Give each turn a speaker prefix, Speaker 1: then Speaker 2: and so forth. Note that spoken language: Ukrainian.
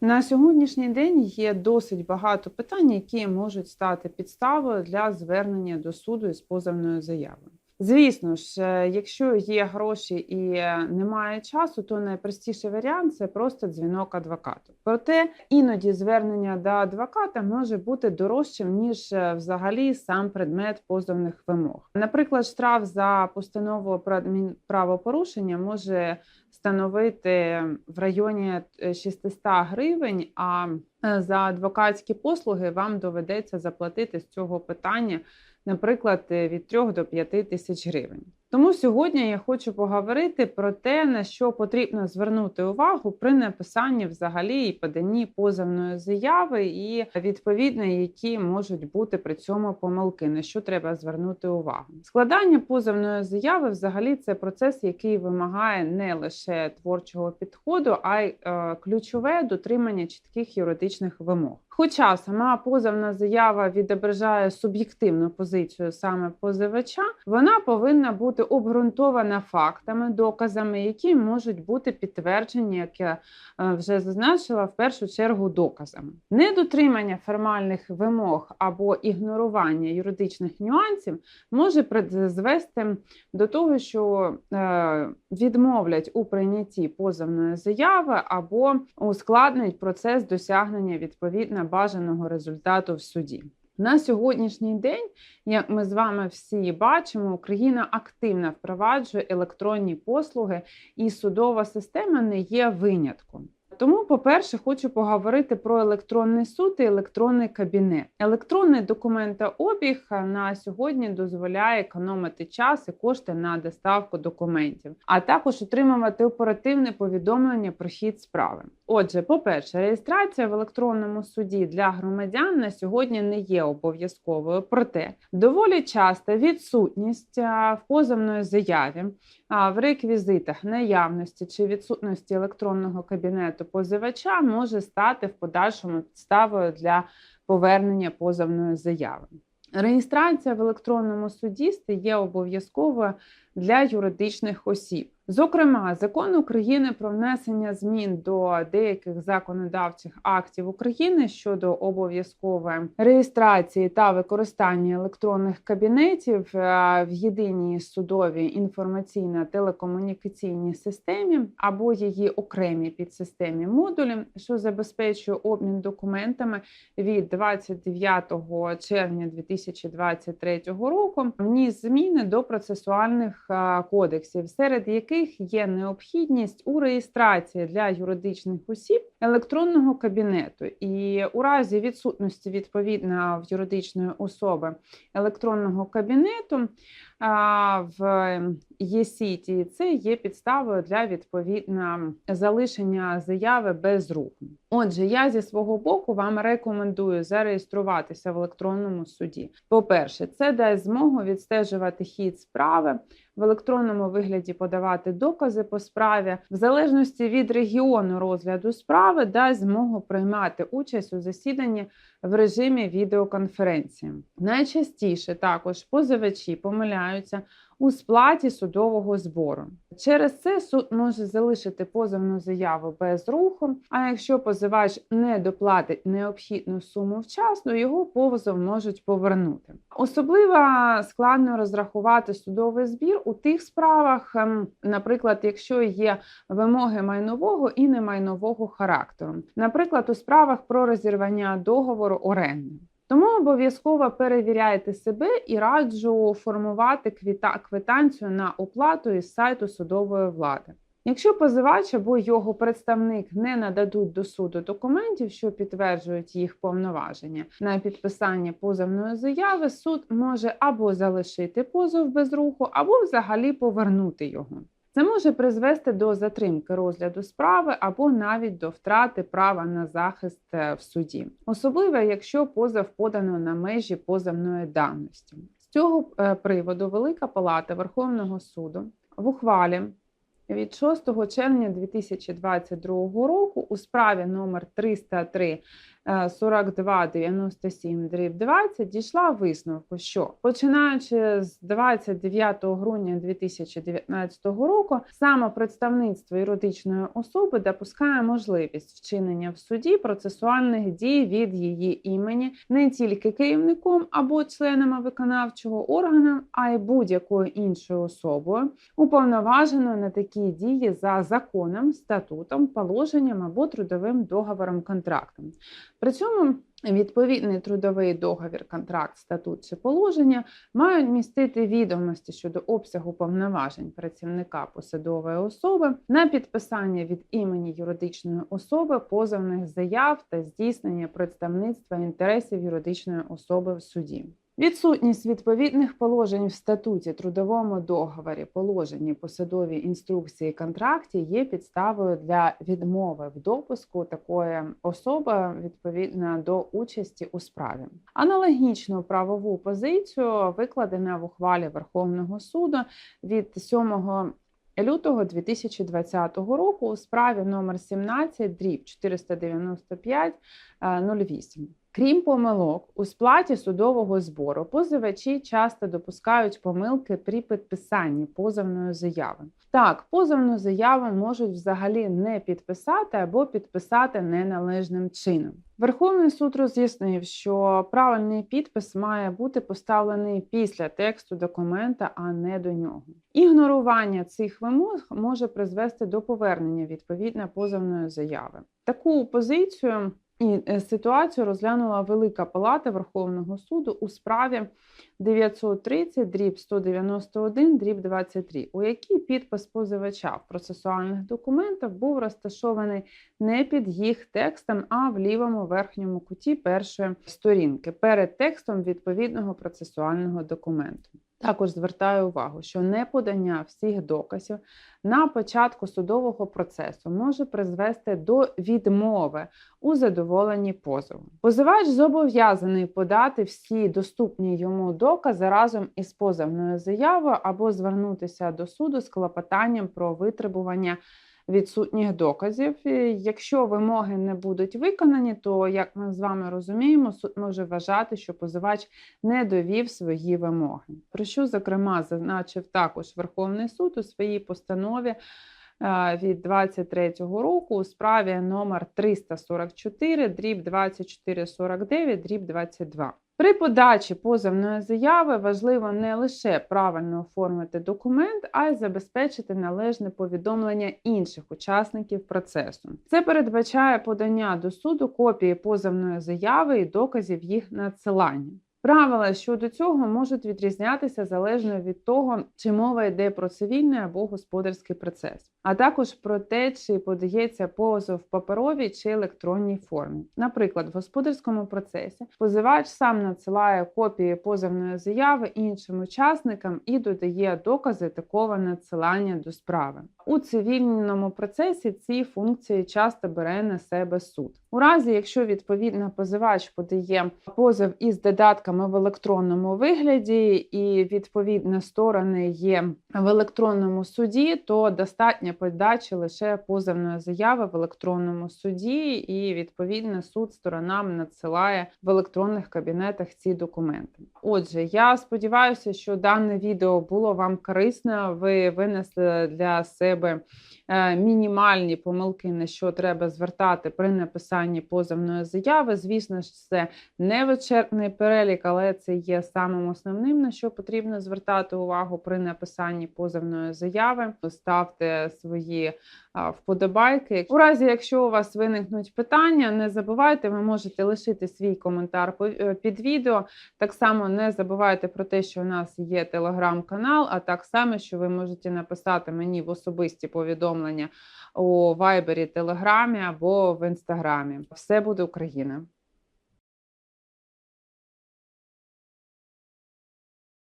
Speaker 1: На сьогоднішній день є досить багато питань, які можуть стати підставою для звернення до суду із позовною заявою. Звісно ж, е, якщо є гроші і немає часу, то найпростіший варіант це просто дзвінок адвокату. Проте іноді звернення до адвоката може бути дорожчим ніж е, взагалі сам предмет позовних вимог. Наприклад, штраф за постанову про адмінправопорушення може становити в районі е, 600 гривень. А е, за адвокатські послуги вам доведеться заплатити з цього питання, наприклад, е, від 3 до 5 тисяч гривень. Тому сьогодні я хочу поговорити про те, на що потрібно звернути увагу при написанні взагалі і поданні позовної заяви, і відповідно, які можуть бути при цьому помилки, на що треба звернути увагу. Складання позовної заяви взагалі це процес, який вимагає не лише творчого підходу, а й е, ключове дотримання чітких юридичних вимог. Хоча сама позовна заява відображає суб'єктивну позицію саме позивача, вона повинна бути обґрунтована фактами, доказами, які можуть бути підтверджені, як я е, вже зазначила, в першу чергу доказами. Недотримання формальних вимог або ігнорування юридичних нюансів може призвести до того, що е, відмовлять у прийнятті позовної заяви або ускладнить процес досягнення відповідно бажаного результату в суді. На сьогоднішній день, як ми з вами всі бачимо, Україна активно впроваджує електронні послуги, і судова система не є винятком. Тому, по-перше, хочу поговорити про електронний суд і електронний кабінет. Електронний документообіг на сьогодні дозволяє економити час і кошти на доставку документів, а також отримувати оперативне повідомлення про хід справи. Отже, по-перше, реєстрація в електронному суді для громадян на сьогодні не є обов'язковою, проте доволі часто відсутність в позовної заяві в реквізитах наявності чи відсутності електронного кабінету позивача може стати в подальшому підставою для повернення позовної заяви. Реєстрація в електронному суді стає обов'язковою для юридичних осіб. Зокрема, закон України про внесення змін до деяких законодавчих актів України щодо обов'язкової реєстрації та використання електронних кабінетів е, в єдиній судовій інформаційно-телекомунікаційній системі або її окремій підсистемі модулі, що забезпечує обмін документами від 29 червня 2023 року, вніс зміни до процесуальних е, кодексів, серед яких є необхідність у реєстрації для юридичних осіб електронного кабінету, і у разі відсутності відповідно в юридичної особи електронного кабінету а, в ЄСІТі це є підставою для відповідно залишення заяви без руху. Отже, я зі свого боку вам рекомендую зареєструватися в електронному суді. По-перше, це дасть змогу відстежувати хід справи. В електронному вигляді подавати докази по справі, в залежності від регіону розгляду справи, дасть змогу приймати участь у засіданні в режимі відеоконференції. Найчастіше також позивачі помиляються у сплаті судового збору. Через це суд може залишити позовну заяву без руху. А якщо позивач не доплатить необхідну суму вчасно, його позов можуть повернути. Особливо складно розрахувати судовий збір у тих справах, ем, наприклад, якщо є вимоги майнового і немайнового характеру, наприклад, у справах про розірвання договору оренди. Тому обов'язково перевіряйте себе і раджу формувати квіта квитанцію на оплату із сайту судової влади. Якщо позивач або його представник не нададуть до суду документів, що підтверджують їх повноваження на підписання позовної заяви, суд може або залишити позов без руху, або взагалі повернути його. Це може призвести до затримки розгляду справи або навіть до втрати права на захист е, в суді, особливо якщо позов подано на межі позовної давності. З цього е, приводу Велика Палата Верховного суду в ухвалі від 6 червня 2022 року у справі номер 303 е, 4297 дріб 20 дійшла висновку, що починаючи з 29 грудня 2019 року, саме представництво юридичної особи допускає можливість вчинення в суді процесуальних дій від її імені не тільки керівником або членами виконавчого органу, а й будь-якою іншою особою, уповноваженою на такі дії за законом, статутом, положенням або трудовим договором контрактом. При цьому відповідний трудовий договір, контракт, статут чи положення мають містити відомості щодо обсягу повноважень працівника посадової особи на підписання від імені юридичної особи позовних заяв та здійснення представництва інтересів юридичної особи в суді. Відсутність відповідних положень в статуті, трудовому договорі, положенні, посадовій інструкції контракті є підставою для відмови в допуску такої особи відповідно до участі у справі. Аналогічну правову позицію викладена в ухвалі Верховного суду від 7 Лютого 2020 року у справі номер 17 дріб 495 08. Крім помилок, у сплаті судового збору позивачі часто допускають помилки при підписанні позовної заяви. Так, позовну заяву можуть взагалі не підписати або підписати неналежним чином. Верховний суд роз'яснив, що правильний підпис має бути поставлений після тексту документа, а не до нього. Ігнорування цих вимог може призвести до повернення відповідно позовної заяви. Таку позицію і е, ситуацію розглянула Велика Палата Верховного суду у справі 930 дріб 191 дріб 23, у якій підпис позивача в процесуальних документах був розташований не під їх текстом, а в лівому верхньому куті першої сторінки перед текстом відповідного процесуального документу. Також звертаю увагу, що неподання всіх доказів на початку судового процесу може призвести до відмови у задоволенні позову. Позивач зобов'язаний подати всі доступні йому докази разом із позовною заявою або звернутися до суду з клопотанням про витребування відсутніх доказів. Якщо вимоги не будуть виконані, то як ми з вами розуміємо, суд може вважати, що позивач не довів свої вимоги. Про що, зокрема, зазначив також Верховний суд у своїй постанові. Від 23-го року у справі номер 344 дріб 2449 дріб 22. При подачі позовної заяви важливо не лише правильно оформити документ, а й забезпечити належне повідомлення інших учасників процесу. Це передбачає подання до суду копії позовної заяви і доказів їх надсилання. Правила щодо цього можуть відрізнятися залежно від того, чи мова йде про цивільний або господарський процес, а також про те, чи подається позов в паперовій чи електронній формі. Наприклад, в господарському процесі позивач сам надсилає копії позовної заяви іншим учасникам і додає докази такого надсилання до справи. У цивільному процесі ці функції часто бере на себе суд. У разі, якщо відповідно позивач подає позов із додатками в електронному вигляді, і відповідно сторони є в електронному суді, то достатньо подачі лише позовної заяви в електронному суді, і відповідно суд сторонам надсилає в електронних кабінетах ці документи. Отже, я сподіваюся, що дане відео було вам корисно. Ви винесли для себе мінімальні помилки, на що треба звертати при написанні позовної заяви. Звісно ж, це не вичерпний перелік, але це є самим основним, на що потрібно звертати увагу при написанні позовної заяви. Ставте свої вподобайки. У разі, якщо у вас виникнуть питання, не забувайте, ви можете лишити свій коментар е, під відео. Так само не забувайте про те, що у нас є телеграм-канал, а так само, що ви можете написати мені в особисті повідомлення у вайбері, телеграмі або в інстаграмі. Все буде Україна!